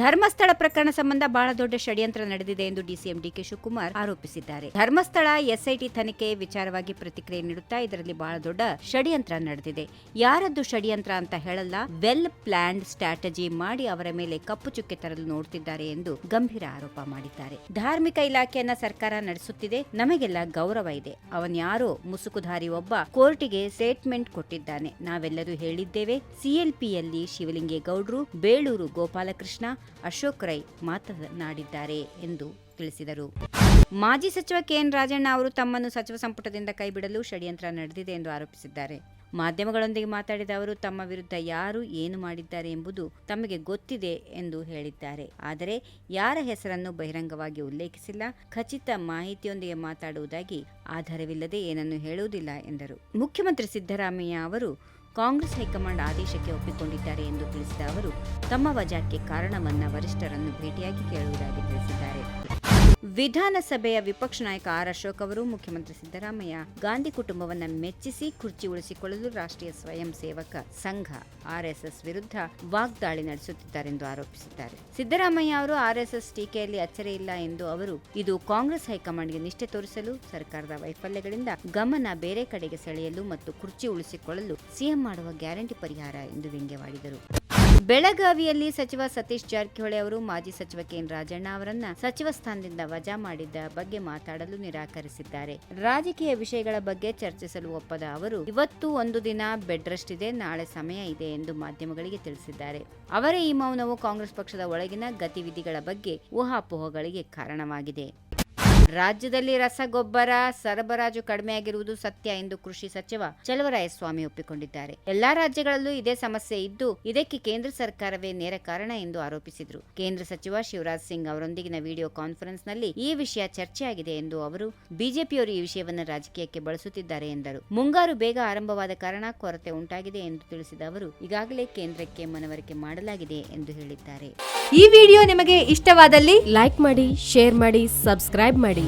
Dharmasthala ಪ್ರಕರಣ ಸಂಬಂಧ ಬಹಳ ದೊಡ್ಡ ಷಡ್ಯಂತ್ರ ನಡೆದಿದೆ ಎಂದು ಡಿಸಿಎಂ ಡಿಕೆ ಶಿವಕುಮಾರ್ ಆರೋಪಿಸಿದ್ದಾರೆ. ಧರ್ಮಸ್ಥಳ ಎಸ್ಐಟಿ ತನಿಖೆ ವಿಚಾರವಾಗಿ ಪ್ರತಿಕ್ರಿಯೆ ನೀಡುತ್ತಾ ಇದರಲ್ಲಿ ಬಹಳ ದೊಡ್ಡ ಷಡ್ಯಂತ್ರ ನಡೆದಿದೆ. ಯಾರದ್ದು ಷಡ್ಯಂತ್ರ ಅಂತ ಹೇಳಲ್ಲ, ವೆಲ್ ಪ್ಲಾನ್ಡ್ ಸ್ಟ್ರಾಟಜಿ ಮಾಡಿ ಅವರ ಮೇಲೆ ಕಪ್ಪು ಚುಕ್ಕೆ ತರಲು ನೋಡ್ತಿದ್ದಾರೆ ಎಂದು ಗಂಭೀರ ಆರೋಪ ಮಾಡಿದ್ದಾರೆ. ಧಾರ್ಮಿಕ ಇಲಾಖೆಯನ್ನ ಸರ್ಕಾರ ನಡೆಸುತ್ತಿದೆ, ನಮಗೆಲ್ಲ ಗೌರವ ಇದೆ. ಅವನ್ಯಾರೋ ಮುಸುಕುಧಾರಿ ಒಬ್ಬ ಕೋರ್ಟಿಗೆ ಸ್ಟೇಟ್ಮೆಂಟ್ ಕೊಟ್ಟಿದ್ದಾನೆ. ನಾವೆಲ್ಲರೂ ಹೇಳಿದ್ದೇವೆ ಸಿಎಲ್ಪಿಯಲ್ಲಿ ಶಿವಲಿಂಗೇಗೌಡ್ರು, ಬೇಳೂರು ಗೋಪಾಲಕೃಷ್ಣ ಅಶೋಕ್ ರೈ ಮಾತನಾಡಿದ್ದಾರೆ ಎಂದು ತಿಳಿಸಿದರು. ಮಾಜಿ ಸಚಿವ ಕೆಎನ್ ರಾಜಣ್ಣ ಅವರು ತಮ್ಮನ್ನು ಸಚಿವ ಸಂಪುಟದಿಂದ ಕೈಬಿಡಲು ಷಡ್ಯಂತ್ರ ನಡೆದಿದೆ ಎಂದು ಆರೋಪಿಸಿದ್ದಾರೆ. ಮಾಧ್ಯಮಗಳೊಂದಿಗೆ ಮಾತಾಡಿದ ಅವರು, ತಮ್ಮ ವಿರುದ್ಧ ಯಾರು ಏನು ಮಾಡಿದ್ದಾರೆ ಎಂಬುದು ತಮಗೆ ಗೊತ್ತಿದೆ ಎಂದು ಹೇಳಿದ್ದಾರೆ. ಆದರೆ ಯಾರ ಹೆಸರನ್ನು ಬಹಿರಂಗವಾಗಿ ಉಲ್ಲೇಖಿಸಿಲ್ಲ. ಖಚಿತ ಮಾಹಿತಿಯೊಂದಿಗೆ ಮಾತಾಡುವುದಾಗಿ ಆಧಾರವಿಲ್ಲದೆ ಏನನ್ನು ಹೇಳುವುದಿಲ್ಲ ಎಂದರು. ಮುಖ್ಯಮಂತ್ರಿ ಸಿದ್ದರಾಮಯ್ಯ ಅವರು ಕಾಂಗ್ರೆಸ್ ಹೈಕಮಾಂಡ್ ಆದೇಶಕ್ಕೆ ಒಪ್ಪಿಕೊಂಡಿದ್ದಾರೆ ಎಂದು ತಿಳಿಸಿದ ಅವರು ತಮ್ಮ ವಜಾಕ್ಕೆ ಕಾರಣವನ್ನ ವರಿಷ್ಠರನ್ನು ಭೇಟಿಯಾಗಿ ಕೇಳುವುದಾಗಿ ತಿಳಿಸಿದ್ದಾರೆ. ವಿಧಾನಸಭೆಯ ವಿಪಕ್ಷ ನಾಯಕ ಆರ್ ಅಶೋಕ್ ಅವರು, ಮುಖ್ಯಮಂತ್ರಿ ಸಿದ್ದರಾಮಯ್ಯ ಗಾಂಧಿ ಕುಟುಂಬವನ್ನು ಮೆಚ್ಚಿಸಿ ಕುರ್ಚಿ ಉಳಿಸಿಕೊಳ್ಳಲು ರಾಷ್ಟ್ರೀಯ ಸ್ವಯಂ ಸೇವಕ ಸಂಘ ಆರ್ಎಸ್ಎಸ್ ವಿರುದ್ಧ ವಾಗ್ದಾಳಿ ನಡೆಸುತ್ತಿದ್ದಾರೆಂದು ಆರೋಪಿಸಿದ್ದಾರೆ. ಸಿದ್ದರಾಮಯ್ಯ ಅವರು ಆರ್ಎಸ್ಎಸ್ ಟೀಕೆಯಲ್ಲಿ ಅಚ್ಚರಿ ಇಲ್ಲ ಎಂದು ಅವರು, ಇದು ಕಾಂಗ್ರೆಸ್ ಹೈಕಮಾಂಡ್ಗೆ ನಿಷ್ಠೆ ತೋರಿಸಲು, ಸರ್ಕಾರದ ವೈಫಲ್ಯಗಳಿಂದ ಗಮನ ಬೇರೆ ಕಡೆಗೆ ಸೆಳೆಯಲು ಮತ್ತು ಕುರ್ಚಿ ಉಳಿಸಿಕೊಳ್ಳಲು ಸಿಎಂ ಮಾಡುವ ಗ್ಯಾರಂಟಿ ಪರಿಹಾರ ಎಂದು ವ್ಯಂಗ್ಯವಾಡಿದರು. ಬೆಳಗಾವಿಯಲ್ಲಿ ಸಚಿವ ಸತೀಶ್ ಜಾರಕಿಹೊಳಿ ಅವರು ಮಾಜಿ ಸಚಿವ ಕೆಎನ್ ರಾಜಣ್ಣ ಅವರನ್ನ ಸಚಿವ ಸ್ಥಾನದಿಂದ ವಜಾ ಮಾಡಿದ್ದ ಬಗ್ಗೆ ಮಾತಾಡಲು ನಿರಾಕರಿಸಿದ್ದಾರೆ. ರಾಜಕೀಯ ವಿಷಯಗಳ ಬಗ್ಗೆ ಚರ್ಚಿಸಲು ಒಪ್ಪದ ಅವರು, ಇವತ್ತು ಒಂದು ದಿನ ಬೆಡ್ ರೆಸ್ಟ್ ಇದೆ ನಾಳೆ ಸಮಯ ಇದೆ ಎಂದು ಮಾಧ್ಯಮಗಳಿಗೆ ತಿಳಿಸಿದ್ದಾರೆ. ಅವರ ಈ ಮೌನವು ಕಾಂಗ್ರೆಸ್ ಪಕ್ಷದ ಒಳಗಿನ ಗತಿವಿಧಿಗಳ ಬಗ್ಗೆ ಊಹಾಪೋಹಗಳಿಗೆ ಕಾರಣವಾಗಿದೆ. ರಾಜ್ಯದಲ್ಲಿ ರಸಗೊಬ್ಬರ ಸರಬರಾಜು ಕಡಿಮೆಯಾಗಿರುವುದು ಸತ್ಯ ಎಂದು ಕೃಷಿ ಸಚಿವ ಚಲುವರಾಯಸ್ವಾಮಿ ಒಪ್ಪಿಕೊಂಡಿದ್ದಾರೆ. ಎಲ್ಲಾ ರಾಜ್ಯಗಳಲ್ಲೂ ಇದೇ ಸಮಸ್ಯೆ ಇದ್ದು, ಇದಕ್ಕೆ ಕೇಂದ್ರ ಸರ್ಕಾರವೇ ನೇರ ಕಾರಣ ಎಂದು ಆರೋಪಿಸಿದರು. ಕೇಂದ್ರ ಸಚಿವ ಶಿವರಾಜ್ ಸಿಂಗ್ ಅವರೊಂದಿಗಿನ ವಿಡಿಯೋ ಕಾನ್ಫರೆನ್ಸ್ನಲ್ಲಿ ಈ ವಿಷಯ ಚರ್ಚೆಯಾಗಿದೆ ಎಂದು ಅವರು ಬಿಜೆಪಿಯವರು ಈ ವಿಷಯವನ್ನು ರಾಜಕೀಯಕ್ಕೆ ಬಳಸುತ್ತಿದ್ದಾರೆ ಎಂದರು. ಮುಂಗಾರು ಬೇಗ ಆರಂಭವಾದ ಕಾರಣ ಕೊರತೆ ಉಂಟಾಗಿದೆ ಎಂದು ತಿಳಿಸಿದ ಅವರು, ಈಗಾಗಲೇ ಕೇಂದ್ರಕ್ಕೆ ಮನವರಿಕೆ ಮಾಡಲಾಗಿದೆ ಎಂದು ಹೇಳಿದ್ದಾರೆ. ಈ ವಿಡಿಯೋ ನಿಮಗೆ ಇಷ್ಟವಾದಲ್ಲಿ ಲೈಕ್ ಮಾಡಿ, ಶೇರ್ ಮಾಡಿ, ಸಬ್ಸ್ಕ್ರೈಬ್ ಮಾಡಿ